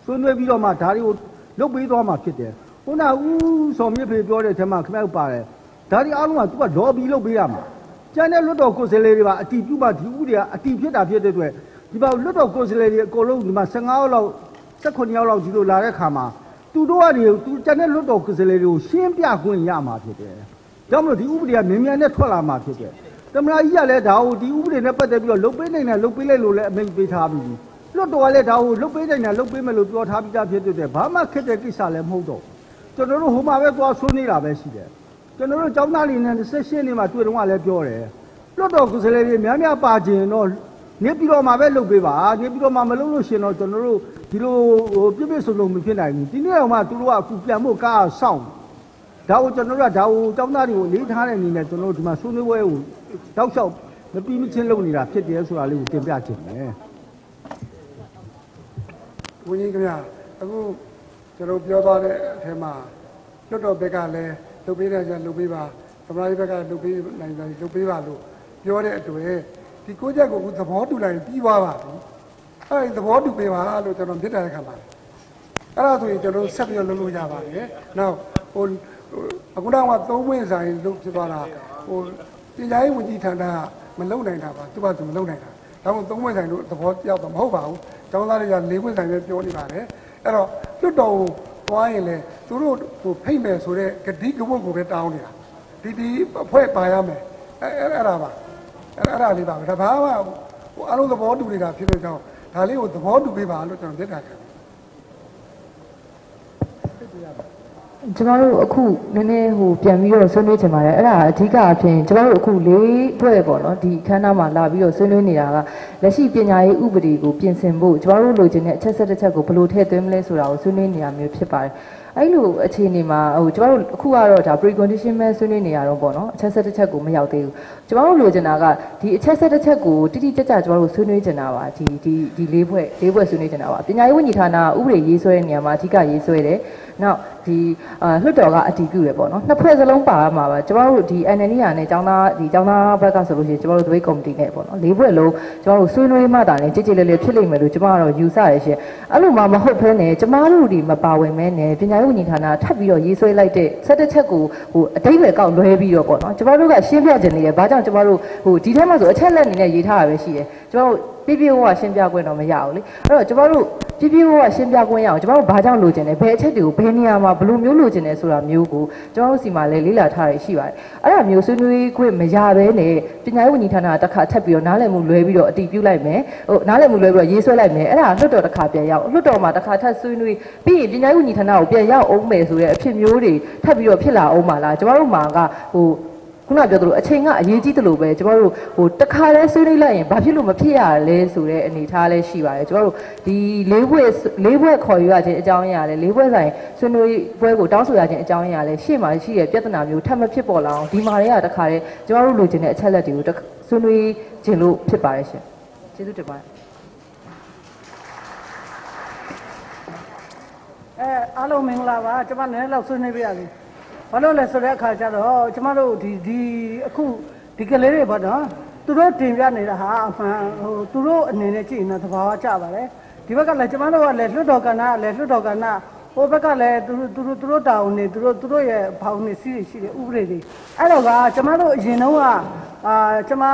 ဆွေးနွေးပြီးတော့မှဒါတွေကိုလုပ်ပေးသွားမှာဖြစ်တယ် ခုနကဦးစော်မြင့်ဖေပြောတဲ့အထက်မှာခင်ဗျားတို့ပါတယ်ဒါဒီအားလုံးက तू က lobby လုပ်ပေးရမှာကျန်တဲ့လွတ်တော်ကိုယ်စားလှယ်တွေပါအတီးပြုမှဒီဥပဒေကအတီးဖြစ်တာဖြစ်တဲ့အတွက်ဒီပါလွတ်တော်ကိုယ်စားလှယ်တွေအကုန်လုံးဒီမှာ15ရောက်လောက်18ရောက်လောက်ဒီလိုလာတဲ့ခါမှာသူတို့ကနေသူကျန်တဲ့လွတ်တော်ကိုယ်စားလှယ်တွေကိုရှင်းပြခွင့်ရမှာဖြစ်တယ်ကြောင့်မလို့ဒီဥပဒေကမြင်မြန်နဲ့ထွက်လာမှာဖြစ်တယ်တမနာကြီးကလည်းဒါကိုဒီဥပဒေနဲ့ပတ်သက်ပြီးတော့လုတ်ပေးနိုင်တယ်လုတ်ပေးလိုက်လို့လည်းအမိန့်ပေးထားပြီးပြီလွတ်တော်ကလည်းဒါကိုလုတ်ပေးနိုင်တယ်လုတ်ပေးမယ်လို့ပြောထားပြီးသားဖြစ်တဲ့အတွက်ဘာမှခက်တဲ့ကိစ္စလည်းမဟုတ်တော့ဘူး ကျွန်တော်တို့ဟိုမှာပဲသွားဆွေးနေတာပဲရှိတယ်ကျွန်တော်တို့ចောင်းသားလေးနဲ့ဆက်ရှင်းနေမှာတွေ့တော့ကလည်းပြောတယ်လွတ်တော်ကိုယ်စားလှယ်တွေများများပါခြင်းတော့နေပြီးတော့မှပဲလုပ်ပေးပါနေပြီးတော့မှမလုပ်လို့ရှင်တော့ကျွန်တော်တို့ဒီလိုဟိုပြည့်ပြည့်စုံစုံမဖြစ်နိုင်ဘူးဒီနေ့တော့မှသူတို့ကအခုပြန်ဖို့ကားစောင့်ဒါကိုကျွန်တော်တို့ကဒါကိုចောင်းသားတွေကိုလေးထားတဲ့အနေနဲ့ကျွန်တော်တို့ဒီမှာဆွေးနွေးပွဲကိုတောက်လျှောက်မပြီးမချင်းလုပ်နေတာဖြစ်တယ်ဆိုတာလေးကိုတင်ပြခြင်းပဲဝင်းကြီးခင်ဗျာအခု ကျွန်တော်ပြောသွားတဲ့အထက်မှာလွတ်တော်ဘက်ကလည်းလုပ်ပေးတဲ့ကြလုပ်ပေးပါသမရာကြီးဘက်ကလုပ်ပေးနိုင်တယ်လုပ်ပေးပါလို့ပြောတဲ့အတွက်ဒီကိုချက်ကိုအခုသဘောတူလိုက်ရင်ပြီးသွားပါပြီအဲဒီသဘောတူပေးပါလို့ကျွန်တော်မြစ်တာတဲ့ခါမှာအဲ့ဒါဆိုရင်ကျွန်တော်ဆက်ပြီးတော့လုပ်လို့ရပါတယ်နောက်ဟိုအခုတော့ကသုံးဝင်ဆိုင်လုပ်ဖြစ်သွားတာဟိုပညာရေးဝန်ကြီးဌာနကမလုပ်နိုင်တာပါသူကသူမလုပ်နိုင်တာဒါမှမဟုတ်သုံးဝင်ဆိုင်တို့သဘောပြောက်တော့မဟုတ်ပါဘူးကျောင်းသားတွေကလေးဝင်ဆိုင်ပဲပြောနေပါတယ် အဲ့တော့လွတ်တော်ကိုသွားရင်လေသူတို့ဟိုဖိတ်မယ်ဆိုတော့ဂတိကဝတ်ကိုပဲတောင်းနေတာဒီဒီအဖွဲ့ပါရမယ်အဲအဲ့အဲ့ဒါပါအဲ့အဲ့ဒါလေးပါပဲဒါဘာမှဟိုအလုံးသဘောတူနေတာဖြစ်တဲ့ကြောင့်ဒါလေးကိုသဘောတူပေးပါလို့ကျွန်တော်ပြတ်တာခံ ကျမတို့အခုနည်းနည်းဟိုပြန်ပြီးတော့ဆွေးနွေးချင်ပါတယ်အဲ့ဒါအဓိကအဖြစ်ကျမတို့အခုလေးဖွဲ့ပေါ့နော်ဒီအခမ်းအနားမှာလာပြီးတော့ဆွေးနွေးနေတာကလက်ရှိပညာရေးဥပဒေကိုပြင်ဆင်ဖို့ကျမတို့လိုချင်တဲ့အချက်ဆက်တစ်ချက်ကိုဘယ်လိုထည့်သွင်းမလဲဆိုတာကိုဆွေးနွေးနေတာမျိုးဖြစ်ပါတယ်အဲ့လိုအခြေအနေမှာဟိုကျမတို့အခုကတော့ဒါ precondition ပဲဆွေးနွေးနေရတော့ပေါ့နော်အချက်ဆက်တစ်ချက်ကိုမရောက်သေးဘူးကျမတို့လိုချင်တာကဒီအချက်ဆက်တစ်ချက်ကိုတိတိကျကျကျမတို့ဆွေးနွေးချင်တာပါဒီဒီဒီလေးဖွဲ့လေးဖွဲ့ဆွေးနွေးချင်တာပါပညာရေးဝန်ကြီးဌာနဥပဒေရေးဆွဲတဲ့နေရာမှာအဓိကရေးဆွဲတယ်နောက်ဒီအာလွှတ်တော်ကအတည်ပြုရပေါ့နော်နှစ်ဖွဲ့စလုံးပါရမှာပါကျမတို့ဒီ NND ရာနဲ့ចောင်းသားဒီចောင်းသားဘက်ကဆိုလို့ရှိရင်ကျမတို့သပိတ်ကော်မတီနဲ့ပေါ့နော်လေးဖွဲ့လုံးကျမတို့ဆွေးနွေးမှတာနဲ့ကြည်ကြည်လေးလေးဖြစ်လိမ့်မယ်လို့ကျမကတော့ယူဆရရှင်အဲ့လိုမှမဟုတ်ဘဲနဲ့ကျမတို့ဒီမပါဝင်မဲနဲ့ပညာရေးဝန်ကြီးဌာနထပ်ပြီးတော့ရေးဆွဲလိုက်တဲ့ဆက်တစ်ချက်ကိုဟိုအတိတ်ပဲကောက်လွဲပြီးတော့ပေါ့နော်ကျမတို့ကရှင်းပြခြင်းနေရဘာကြောင့်ကျမတို့ဟိုဒီထဲမှာဆိုအချက်လက်အနေနဲ့ရေးထားတာပဲရှိတယ်ကျမတို့ ပြပြဝဝရှင်းပြခွင့်တော့မရဘူးလေအဲ့တော့ကျမတို့ပြပြဝဝရှင်းပြခွင့်ရအောင်ကျမတို့ဘာကြောင့်လိုချင်လဲဘယ်အချက်တွေကိုဘယ်နေရာမှာဘယ်လိုမျိုးလိုချင်လဲဆိုတာမျိုးကိုကျမတို့စီမှာလည်းလေ့လာထားရရှိပါတယ်အဲ့ဒါမျိုးဆွေးနွေးခွင့်မရဘဲနဲ့ပညာရေးဝန်ကြီးဌာနကတစ်ခါထပ်ပြီးတော့နားလည်မှုလွဲပြီးတော့အတည်ပြုလိုက်မယ်ဟိုနားလည်မှုလွဲပြီးတော့ရေးဆွဲလိုက်မယ်အဲ့ဒါလွှတ်တော်တစ်ခါပြန်ရောက်လွှတ်တော်မှာတစ်ခါထပ်ဆွေးနွေးပြီးရင်ပညာရေးဝန်ကြီးဌာနကိုပြန်ရောက်အောင်မယ်ဆိုတဲ့အဖြစ်မျိုးတွေထပ်ပြီးတော့ဖြစ်လာအောင်ပါလားကျမတို့မှာကဟို ခုနပြောသလိုအချိန်ကအရေးကြီးသလိုပဲကျမတို့ဟိုတခါတည်းဆွေးနွေးလိုက်ရင်ဘာဖြစ်လို့မဖြစ်ရလဲဆိုတဲ့အနေအထားလည်းရှိပါတယ်ကျမတို့ဒီလေးဘွဲ့လေးဘွဲ့ခေါ်ယူရခြင်းအကြောင်းအရာလည်းလေးဘွဲ့ဆိုင်ဆွေးနွေးပွဲကိုတောင်းဆိုရခြင်းအကြောင်းအရာလည်းရှေ့မှာရှိတဲ့ပြဿနာမျိုးထပ်မဖြစ်ပေါ်လာအောင်ဒီမှာတွေကတခါတည်းကျမတို့လိုချင်တဲ့အချက်လက်တွေကိုတစ်ခါဆွေးနွေးခြင်းလို့ဖြစ်ပါတယ်ရှင်ကျေးဇူးတင်ပါတယ်အဲအားလုံးမင်္ဂလာပါကျွန်မနည်းနည်းလောက်ဆွေးနွေးပြရစီ ဘာလို့လဲဆိုတဲ့အခါကျတော့ကျွန်မတို့ဒီဒီအခုဒီကလေးတွေပေါ့နော်သူတို့တင်ပြနေတာဟာအမှန်ဟိုသူတို့အနေနဲ့ကြည့်ရင်တော့သဘာဝကျပါတယ်ဒီဘက်ကလည်းကျွန်မတို့ကလည်းလွတ်တော်ကဏ္ဍကလည်းလွတ်တော်ကဏ္ဍဟိုဘက်ကလည်းသူတို့သူတို့သူတို့တာဝန်နေသူတို့သူတို့ရဲ့ဘောင်နေစီးတွေရှိတယ်ဥပဒေတွေအဲ့တော့ကကျွန်မတို့အရင်တော့ကအာကျွန်မ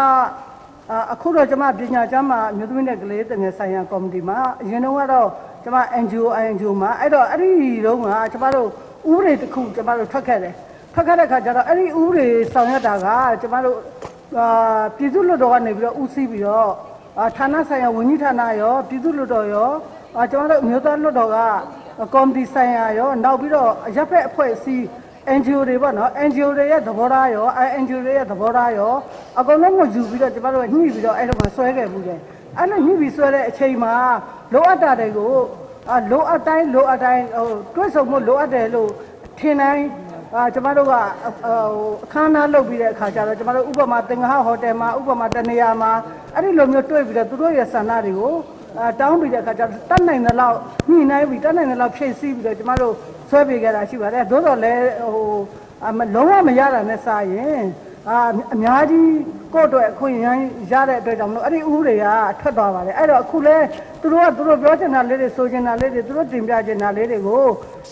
အာအခုတော့ကျွန်မပညာကျမ်းမှာအမျိုးသမီးနဲ့ကလေးတငယ်ဆိုင်ရာကော်မတီမှာအရင်တော့ကတော့ကျွန်မ NGO INGO မှာအဲ့တော့အဲ့ဒီတုန်းကကျွန်မတို့ ဥပဒေတစ်ခုကျွန်မတို့ထွက်ခဲ့တယ်ထွက်ခဲ့တဲ့ခါကျတော့အဲ့ဒီဥပဒေဆောင်ရွက်တာကကျွန်မတို့အာပြည်သူ့လွှတ်တော်ကနေပြီးတော့ဦးစီးပြီးတော့အာဌာနဆိုင်ရာဝန်ကြီးဌာနရောပြည်သူ့လွှတ်တော်ရောအာကျွန်တော်တို့အမျိုးသားလွှတ်တော်ကကော်မတီဆိုင်ရာရောနောက်ပြီးတော့ရပ်ဖက်အဖွဲ့အစည်း NGO တွေပေါ့နော် NGO တွေရဲ့သဘောထားရော NGO တွေရဲ့သဘောထားရောအကုန်လုံးကိုယူပြီးတော့ကျမတို့ကညှိပြီးတော့အဲ့လိုမှဆွဲခဲ့မှုတယ်အဲ့လိုညှိပြီးဆွဲတဲ့အချိန်မှာလိုအပ်တာတွေကို အာလိုအပ်တိုင်းလိုအပ်တိုင်းဟိုတွဲဆုံမှုလိုအပ်တယ်လို့ထင်တိုင်းအာကျမတို့ကဟိုအခမ်းအနားလုပ်ပြီးတဲ့အခါကျတော့ကျမတို့ဥပမာတင်္ဂဟဟိုတယ်မှာဥပမာတနေရာမှာအဲ့ဒီလိုမျိုးတွေ့ပြီးတော့သူတို့ရဲ့ဆန္ဒတွေကိုအာတောင်းပြီးတဲ့အခါကျတော့တတ်နိုင်တဲ့လောက်ညှိနှိုင်းပြီးတတ်နိုင်တဲ့လောက်ဖြည့်ဆည်းပြီးတော့ကျမတို့ဆွဲပေးခဲ့တာရှိပါတယ်သို့တော်လည်းဟိုအမလုံးဝမရတာနဲ့စာရင် အာအများကြီးကိုယ့်အတွက်အခွင့်အရေးရတဲ့အတွက်ကြောင့်မလို့အဲ့ဒီဥပဒေကထွက်သွားပါတယ်အဲ့တော့အခုလဲသူတို့ကသူတို့ပြောချင်တာလေးတွေဆိုချင်တာလေးတွေသူတို့တင်ပြချင်တာလေးတွေကို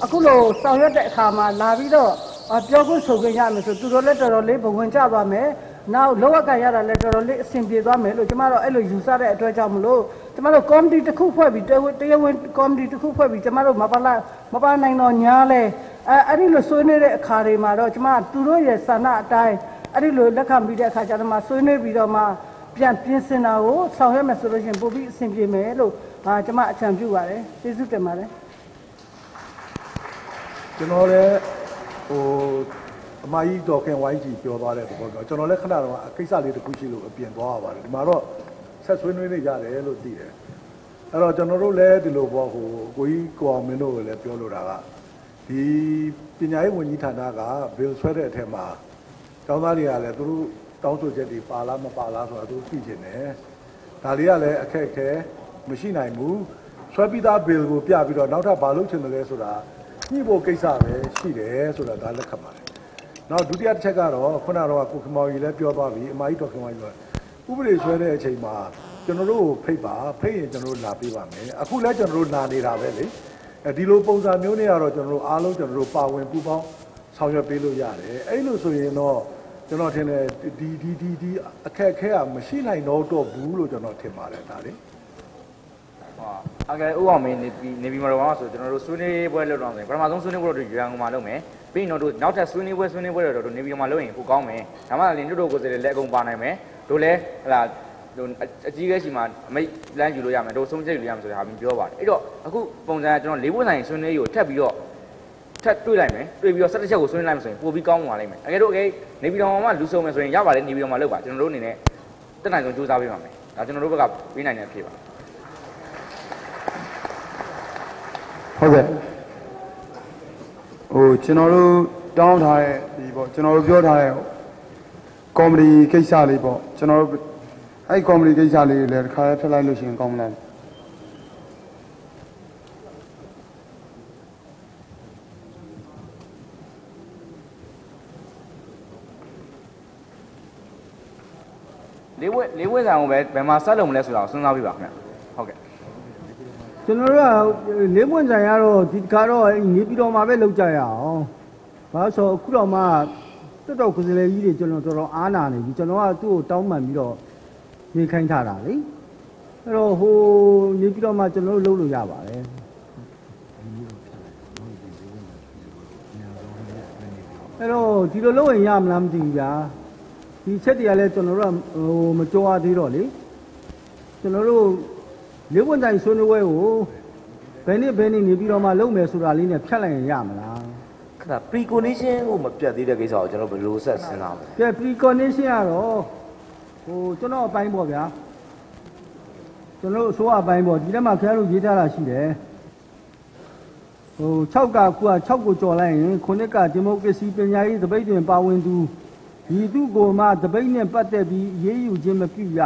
အခုလိုဆောင်ရွက်တဲ့အခါမှာလာပြီးတော့အာပြောခွင့်ဆိုခွင့်ရမယ်ဆိုသူတို့လည်းတော်တော်လေးဘဝင်ကျသွားမယ်နောက်လောကကန်ရတာလည်းတော်တော်လေးအဆင်ပြေသွားမယ်လို့ကျမတို့အဲ့လိုယူဆတဲ့အတွက်ကြောင့်မလို့ကျမတို့ကော်မတီတစ်ခုဖွဲ့ပြီးတရားဝင်တရားဝင်ကော်မတီတစ်ခုဖွဲ့ပြီးကျမတို့မပါလာမပါနိုင်တော့ညာလဲအဲအဲ့ဒီလိုဆွေးနွေးတဲ့အခါတွေမှာတော့ကျမသူတို့ရဲ့ဆန္ဒအတိုင်း အဲ့ဒီလိုလက်ခံပြီးတဲ့အခါကျတော့မှဆွေးနွေးပြီးတော့မှပြန်ပြင်ဆင်တာကိုဆောင်ရွက်မယ်ဆိုလို့ရှိရင်ပိုပြီးအဆင်ပြေမယ်လို့အာကျမအကြံပြုပါတယ်ကျေးဇူးတင်ပါတယ်ကျွန်တော်လည်းဟိုအမကြီးတော်ခင်ဝိုင်းကြီးပြောသွားတဲ့သဘောတော့ကျွန်တော်လည်းခဏတော့အကိစ္စလေးတစ်ခုရှိလို့အပြင်သွားရပါတယ်ဒီမှာတော့ဆက်ဆွေးနွေးနေကြတယ်လို့သိတယ်အဲ့တော့ကျွန်တော်တို့လည်းဒီလိုပေါ့ဟိုကိုကြီးကိုအောင်မင်းတို့ကလည်းပြောလိုတာကဒီပညာရေးဝန်ကြီးဌာနကဘယ်ဆွဲတဲ့အထက်မှာ ကျောင်းသားတွေကလည်းသူတို့တောင်းဆိုချက်တွေပါလားမပါလားဆိုတာသူသိချင်တယ်ဒါလေးကလည်းအခက်အခဲမရှိနိုင်ဘူးဆွဲပြီးသား bill ကိုပြပြီးတော့နောက်ထပ်ဘာလုပ်ချင်တယ်လဲဆိုတာညှိဖို့ကိစ္စပဲရှိတယ်ဆိုတာဒါလက်ခံပါတယ်နောက်ဒုတိယတစ်ချက်ကတော့ခုနကတော့ကိုခင်မောင်ကြီးလည်းပြောသွားပြီအမကြီးတော်ခင်မောင်ကြီးပြောဥပဒေဆွဲတဲ့အချိန်မှာကျွန်တော်တို့ကိုဖိတ်ပါဖိတ်ရင်ကျွန်တော်တို့လာပေးပါမယ်အခုလည်းကျွန်တော်တို့လာနေတာပဲလေအဲဒီလိုပုံစံမျိုးနဲ့ကတော့ကျွန်တော်တို့အားလုံးကျွန်တော်တို့ပါဝင်ပူးပေါင်းဆောင်ရွက်ပေးလို့ရတယ်အဲ့လိုဆိုရင်တော့ ကျွန်တော်ထင်တယ်ဒီဒီဒီဒီအခက်အခဲကမရှိနိုင်တော့တော့ဘူးလို့ကျွန်တော်ထင်ပါတယ်ဒါလေဟာအကယ်ဥအောင်မင်းနေပြီးနေပြီးမတော်အောင်ဆိုကျွန်တော်တို့ဆွေးနွေးပွဲလုပ်တော့ဆိုရင်ပထမဆုံးဆွေးနွေးပွဲတော့ရန်ကုန်မှာလုပ်မယ်ပြီးရင်တော့တို့နောက်ထပ်ဆွေးနွေးပွဲဆွေးနွေးပွဲတော့တို့နေပြီးမှာလုပ်ရင်ပိုကောင်းမယ်ဒါမှလည်းတို့တို့ကိုယ်စားလှယ်လက်အကုန်ပါနိုင်မယ်တို့လည်းဟလာတို့အကြီးကဲရှိမှအမိတ်လမ်းယူလို့ရမယ်တို့ဆုံးဖြတ်ယူလို့ရမယ်ဆိုတဲ့ဟာမျိုးပြောပါတယ်အဲ့တော့အခုပုံစံကကျွန်တော်လေးဘွဆိုင်ဆွေးနွေးယူထပ်ပြီးတော့ ထပ်တွေ့လိုက်မယ်တွေ့ပြီးတော့ဆက်တစ်ချက်ကိုဆွေးနွေးလိုက်မယ်ဆိုရင်ပိုပြီးကောင်းမှာလိမ့်မယ်အကယ်တော့အကယ်နေပြီးတော့မှလူဆုံးမယ်ဆိုရင်ရပါတယ်နေပြီးတော့မှလုပ်ပါကျွန်တော်တို့အနေနဲ့တက်နိုင်ဆုံးစူးစမ်းပေးပါမယ်ဒါကျွန်တော်တို့ဘက်ကပေးနိုင်တဲ့အဖြစ်ပါဟုတ်ကဲ့ဟိုကျွန်တော်တို့တောင်းထားတဲ့ဒီပေါ့ကျွန်တော်တို့ပြောထားတဲ့ကောမဒီကိစ္စလေးပေါ့ကျွန်တော်တို့အဲ့ကောမဒီကိစ္စလေးလည်းတစ်ခါထည့်လိုက်လို့ရှိရင်ကောင်းမလား လေးဝက်လေးဝက်ဆိုင်ကိုပဲဘယ်မှာဆက်လုပ်မလဲဆိုတာကိုစဉ်းစားပြပါခင်ဗျဟုတ်ကဲ့ကျွန်တော်တို့ကလေးပွင့်ဆိုင်ရတော့ဒီတစ်ခါတော့အဲ့နေပြည်တော်မှာပဲလောက်ကြရအောင်။ဘာလို့ဆိုအခုတော့မှတော်တော်ကိုယ်စလဲကြီးတွေကျွန်တော်တော်တော်အားနာနေပြီကျွန်တော်ကသူ့ကိုတောင်းပန်ပြီးတော့နေခိုင်းထားတာလေ။အဲ့တော့ဟိုနေပြည်တော်မှာကျွန်တော်တို့လုပ်လို့ရပါတယ်။အဲ့တော့ဒီလိုလုပ်ရင်ရမလားမသိဘူးဗျာ။ ဒီချက်တွေကလည်းကျွန်တော်တို့ကဟိုမကြောရသေးတော့လေ။ကျွန်တော်တို့လေးဝန်တိုင်ဆွေးနွေးပွဲကိုဘယ်နှစ်ဘယ်နှစ်နေပြီးတော့မှလုပ်မယ်ဆိုတာလေးနဲ့ဖြတ်လိုက်ရင်ရမလားခဏ precondition ကိုမပြတ်သေးတဲ့ကိစ္စကိုကျွန်တော်ဘယ်လိုဆက်စဉ်းစားမလဲ။ကဲ precondition ကတော့ဟိုကျွန်တော်အပိုင်းပေါ့ဗျာ။ကျွန်တော်တို့အစိုးရအပိုင်းပေါ့ဒီထဲမှာခင်ဗျားတို့ရေးထားတာရှိတယ်။ဟို6ကခုက6ကိုကြော်လိုက်ရင်ခုနှစ်ကဒီမိုကရေစီပညာရေးတပိတ်တွင်ပါဝင်သူ ဒီသူကိုမှတပိတ်နဲ့ပတ်သက်ပြီးရေးယူခြင်းမပြုရ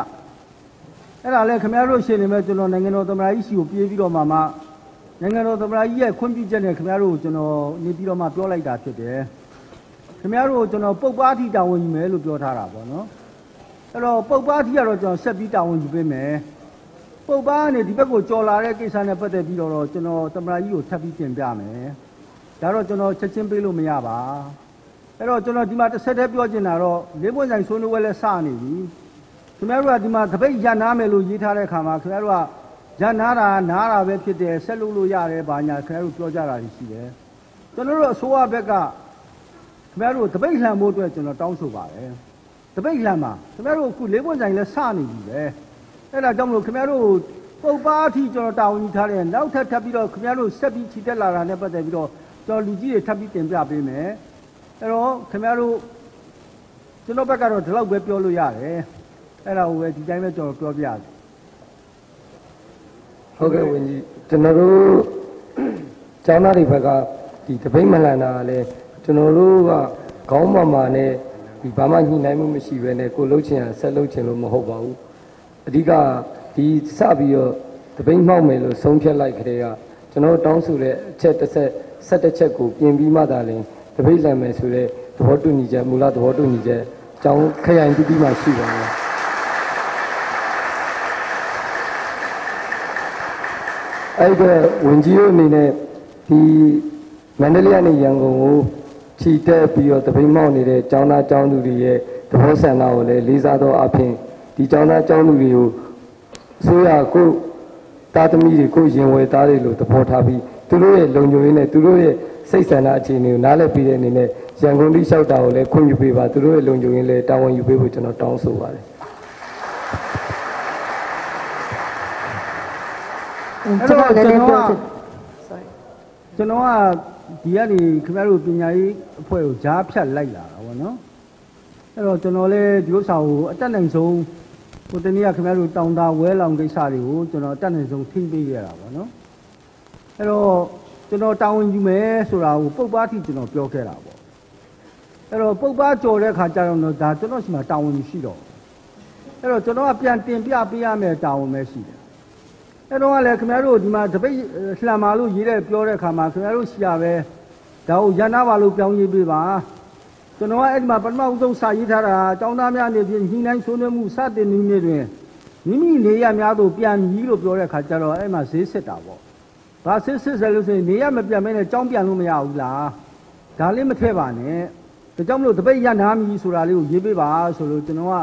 ။အဲ့ဒါလဲခင်ဗျားတို့ရှင်းနေမဲ့ကျွန်တော်နိုင်ငံတော်သမ္မတကြီးစီကိုပြေးပြီးတော့မှမှနိုင်ငံတော်သမ္မတကြီးရဲ့ခွင့်ပြုချက်နဲ့ခင်ဗျားတို့ကိုကျွန်တော်နေပြီးတော့မှပြောလိုက်တာဖြစ်တယ်။ခင်ဗျားတို့ကိုကျွန်တော်ပုတ်ပါတိတာဝန်ယူမယ်လို့ပြောထားတာပေါ့နော်။အဲ့တော့ပုတ်ပါတိကတော့ကျွန်တော်ဆက်ပြီးတာဝန်ယူပေးမယ်။ပုတ်ပါကနေဒီဘက်ကိုကြော်လာတဲ့ကိစ္စနဲ့ပတ်သက်ပြီးတော့ကျွန်တော်သမ္မတကြီးကိုထပ်ပြီးတင်ပြမယ်။ဒါတော့ကျွန်တော်ချက်ချင်းပေးလို့မရပါ။ အဲ့တော့ကျွန်တော်ဒီမှာတစ်ဆက်တည်းပြောချင်တာတော့လေးပွင့်ဆိုင်ဆွေးနွေးပွဲလဲစနေပြီ။ခင်ဗျားတို့ကဒီမှာတပိတ်ရနာမယ်လို့ရေးထားတဲ့အခါမှာခင်ဗျားတို့ကရနာတာနားတာပဲဖြစ်တယ်ဆက်လုပ်လို့ရတယ်ဘာညာခင်ဗျားတို့ပြောကြတာရှိတယ်ကျွန်တော်တို့အစိုးရဘက်ကခင်ဗျားတို့တပိတ်လှန်ဖို့အတွက်ကျွန်တော်တောင်းဆိုပါတယ်တပိတ်လှန်မှာခင်ဗျားတို့အခုလေးပွင့်ဆိုင်လဲစနေပြီပဲအဲ့ဒါကြောင့်မလို့ခင်ဗျားတို့ပုတ်ပါအထိကျွန်တော်တာဝန်ယူထားတယ်နောက်ထပ်ထပ်ပြီးတော့ခင်ဗျားတို့ဆက်ပြီးခြိတက်လာတာနဲ့ပတ်သက်ပြီးတော့ကျွန်တော်လူကြီးတွေထပ်ပြီးတင်ပြပေးမယ် အဲ့တော့ခင်ဗျားတို့ကျွန်တော်ဘက်ကတော့ဒီလောက်ပဲပြောလို့ရတယ်အဲ့ဒါကိုပဲဒီတိုင်းပဲကျွန်တော်ပြောပြရစီဟုတ်ကဲ့ဝင်ကြီးကျွန်တော်တို့ကျောင်းသားတွေဘက်ကဒီတပိတ်မလန်တာကလည်းကျွန်တော်တို့ကခေါင်းမာမာနဲ့ဒီဘာမှညှိနှိုင်းမှုမရှိဘဲနဲ့ကိုလှုပ်ချင်ရဆက်လှုပ်ချင်လို့မဟုတ်ပါဘူးအဓိကဒီစပြီးတော့တပိတ်မှောက်မယ်လို့ဆုံးဖြတ်လိုက်ကြတဲ့ကကျွန်တော်တို့တောင်းဆိုတဲ့အချက်တစ်ဆက်ဆက်တစ်ချက်ကိုပြင်ပြီးမှသာလင် တပိတ်လန်မယ်ဆိုတဲ့သဘောတူညီချက်မူလသဘောတူညီချက်အကြောင်းခရိုင်တိတိမှရှိပါမယ် အဲ့တော့ဝင်ကြီးတို့အနေနဲ့ဒီမန္တလေးကနေရန်ကုန်ကို ခြိတက်ပြီးတော့တပိမောက်နေတဲ့ចောင်းသားចောင်းသူတွေရဲ့သဘောဆန္ဒကိုလည်းလေးစားသောအဖြစ်ဒီចောင်းသားចောင်းသူတွေကိုအစိုးရကိုတာသမီတွေကိုရင်ဝယ်သားတွေလို့သဘောထားပြီးသူတို့ရဲ့လုံခြုံရေးနဲ့သူတို့ရဲ့ စိတ်ဆန္ဒအခြေအနေကိုနားလည်ပြီးတဲ့အနေနဲ့ရန်ကုန်တိလျှောက်တာကိုလည်းခွင့်ပြုပေးပါသူတို့ရဲ့လုံခြုံရေးလည်းတာဝန်ယူပေးဖို့ကျွန်တော်တောင်းဆိုပါတယ်အဲ့တော့ကျွန်တော်ကကျွန်တော်ကဒီကနေခင်ဗျားတို့ပညာရေးအဖွဲ့ကိုကြားဖြတ်လိုက်လာတာဗောနော်အဲ့တော့ကျွန်တော်လည်းဒီဥစ္စာကိုအတက်နိုင်ဆုံးဟိုတနေ့ကခင်ဗျားတို့တောင်တာဝဲလောင်ကိစ္စတွေကိုကျွန်တော်အတက်နိုင်ဆုံးထိမ့်ပေးခဲ့တာဗောနော်အဲ့တော့ ကျွန်တော်တာဝန်ယူမယ်ဆိုတာကိုပုတ်ပါတိကျွန်တော်ပြောခဲ့တာဗောအဲ့တော့ပုတ်ပါကြော်တဲ့ခါကျတော့ဒါကျွန်တော်ရှိမှတာဝန်ရှိတော့အဲ့တော့ကျွန်တော်ကပြန်တင်ပြပေးရမယ်တာဝန်ပဲရှိတယ်အဲ့တော့ကလည်းခင်ဗျားတို့ဒီမှာတပိတ်လှံမာလို့ရေးတဲ့ပြောတဲ့အခါမှာခင်ဗျားတို့ရှိရပဲဒါကိုရန်နာပါလို့ပြောင်းရေးပေးပါကျွန်တော်ကအဲ့ဒီမှာပထမဦးဆုံးစာရေးထားတာចောင်းသားများအနေဖြင့်ညှိနှိုင်းဆွေးနွေးမှုစတင်နည်းနည်းတွင်မိမိနေရများသို့ပြန်မြည်လို့ပြောတဲ့အခါကျတော့အဲ့မှာဈေးစစ်တာပေါ့။ ဘာစစ်စစ်ဆက်လို့ဆိုရင်နေရမပြန်မဲနဲ့ចောင်းပြန်လို့မရဘူးလား။ဒါလေးမထည့်ပါနဲ့။ဒါကြောင့်မလို့တပိတ်ရနာမည်ဆိုတာလေးကိုရေးပေးပါဆိုလို့ကျွန်တော်က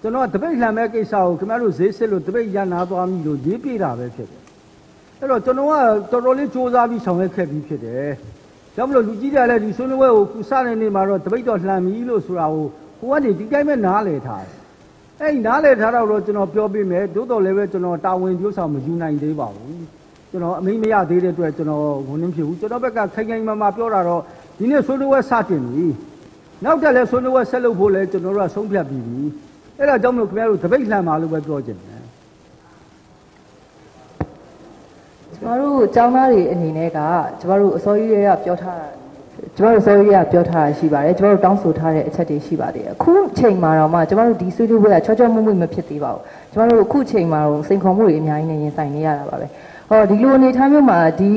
ကျွန်တော်ကတပိတ်လှမ်းမဲ့ကိစ္စကိုခင်ဗျားတို့ဈေးစစ်လို့တပိတ်ရနာသွားပြီလို့ရေးပြတာပဲဖြစ်တယ်။အဲ့တော့ကျွန်တော်ကတော်တော်လေးစူးစမ်းပြီးဆောင်ရွက်ခဲ့ပြီးဖြစ်တယ်။ကြောင့်မလို့လူကြီးတွေကလည်းဒီဆွေးနွေးပွဲကိုခုစတဲ့နေ့မှာတော့တပိတ်တော့လှမ်းပြီလို့ဆိုတာကိုကိုကနေဒီတိုင်းပဲနားလည်ထားတယ်။အဲ့ဒီနားလည်ထားတော့ကျွန်တော်ပြောပြမယ်။သို့တော်လည်းပဲကျွန်တော်တာဝန်ပြုဆောင်မယူနိုင်သေးပါဘူး။ ကျွန်တော်အမိမရသေးတဲ့အတွက်ကျွန်တော်ဝန်နှင်းဖြစ်ဘူးကျွန်တော်ဘက်ကခိုင်ခိုင်မာမာပြောတာတော့ဒီနေ့ဆွေးနွေးပွဲစတင်ပြီနောက်တက်လဲဆွေးနွေးပွဲဆက်လုပ်ဖို့လဲကျွန်တော်တို့ကဆုံးဖြတ်ပြီးပြီအဲ့ဒါကြောင့်မလို့ခင်ဗျားတို့တပိတ်လှမ်းပါလို့ပဲပြောချင်တယ်ကျမတို့ចောင်းသားတွေအနေနဲ့ကကျမတို့အစောကြီးတွေကပြောထားတာကျမတို့အစောကြီးတွေကပြောထားတာရှိပါတယ်ကျမတို့တောင်းဆိုထားတဲ့အချက်တွေရှိပါသေးတယ်အခုချိန်မှာတော့မှကျမတို့ဒီဆွေးနွေးပွဲကချောချောမွေ့မွေ့မဖြစ်သေးပါဘူးကျမတို့အခုချိန်မှာတော့စိန်ခေါ်မှုတွေအများကြီးနဲ့ရင်ဆိုင်နေရတာပါပဲ ဟောဒီလိုအနေထားမျိုးမှာဒီ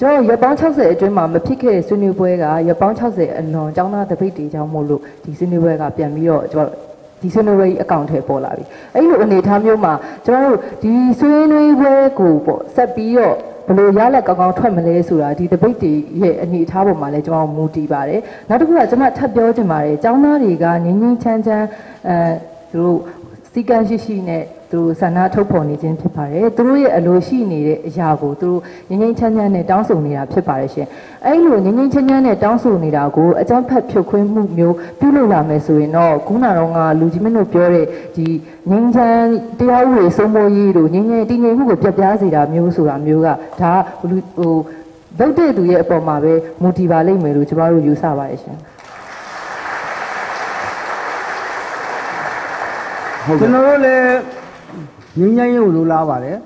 ကျွန်တော်ရက်ပေါင်း60အတွင်းမှာမဖြစ်ခဲ့တဲ့ဆွေးနွေးပွဲကရက်ပေါင်း60အလွန်ចောင်းသားတပိတ်တွေကြောင့်မို့လို့ဒီဆွေးနွေးပွဲကပြန်ပြီးတော့ကျွန်တော်ဒီဆွေးနွေးပွဲအကောင့်ထဲပေါ်လာပြီအဲ့လိုအနေထားမျိုးမှာကျွန်တော်တို့ဒီဆွေးနွေးပွဲကိုပေါ့ဆက်ပြီးတော့ဘယ်လိုရလက်ကောင်းကောင်းထွက်မလဲဆိုတာဒီ debate တွေရဲ့အနေအထားပေါ်မှာလည်းကျွန်တော်မူတည်ပါတယ်နောက်တစ်ခုကကျွန်မထပ်ပြောချင်ပါတယ်ចောင်းသားတွေကငင်းငင်းချမ်းချမ်းအဲသူတို့စီကံရှိရှိနဲ့ သူတို့ဆန္ဒထုတ်ဖော်နေခြင်းဖြစ်ပါတယ်သူတို့ရဲ့အလိုရှိနေတဲ့အရာကိုသူတို့ငင်းငင်းချမ်းချမ်းနဲ့တောင်းဆိုနေတာဖြစ်ပါတယ်ရှင်အဲ့လိုငင်းငင်းချမ်းချမ်းနဲ့တောင်းဆိုနေတာကိုအကြမ်းဖက်ဖြုတ်ခွင်းမှုမျိုးပြုလုပ်လာမယ်ဆိုရင်တော့ခုနကတော့ကလူကြီးမင်းတို့ပြောတဲ့ဒီငင်းချမ်းတရားဥပဒေစိုးမိုးရေးတို့ငင်းငင်းတည်ငြိမ်မှုကိုပြတ်ပြားစေတာမျိုးဆိုတာမျိုးကဒါလူဟိုဗုဒ္ဓသူရဲ့အပေါ်မှာပဲမူတည်ပါလိမ့်မယ်လို့ကျမတို့ယူဆပါတယ်ရှင်ကျွန်တော်တို့လည်း ငင်းငင်းရုံလိုလားပါတယ်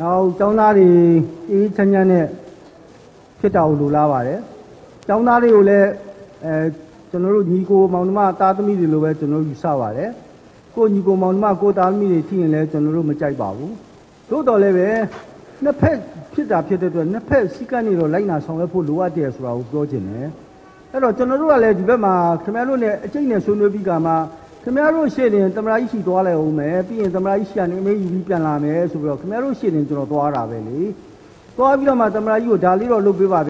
နောက်ចောင်းသားတွေအေးချမ်းချမ်းနဲ့ဖြစ်တာကိုလိုလားပါတယ်ចောင်းသားတွေကိုလည်းအဲကျွန်တော်တို့ညီကိုမောင်နှမသားသမီးတွေလိုပဲကျွန်တော်တို့ယူဆပါတယ်ကိုညီကိုမောင်နှမကိုသားသမီးတွေထိရင်လည်းကျွန်တော်တို့မကြိုက်ပါဘူးသို့တော်လည်းပဲနှစ်ဖက်ဖြစ်တာဖြစ်တဲ့အတွက်နှစ်ဖက်စီကံနေတော့လိုက်နာဆောင်ရွက်ဖို့လိုအပ်တယ်ဆိုတာကိုပြောချင်တယ်အဲ့တော့ကျွန်တော်တို့ကလည်းဒီဘက်မှာခင်ဗျားတို့နဲ့အကျိတ်နဲ့ဆွေးနွေးပြီးကမှ ခင်ဗျားတို့ရှေ့တင်သမရာကြီးရှိသွားလိုက်အောင်မယ်ပြီးရင်သမရာကြီးရှိကနေအမေယူပြီးပြန်လာမယ်ဆိုပြီးတော့ခင်ဗျားတို့ရှေ့တင်ကျွန်တော်သွားတာပဲလေသွားပြီးတော့မှသမရာကြီးကိုဒါလေးတော့လုပ်ပေးပါဗျ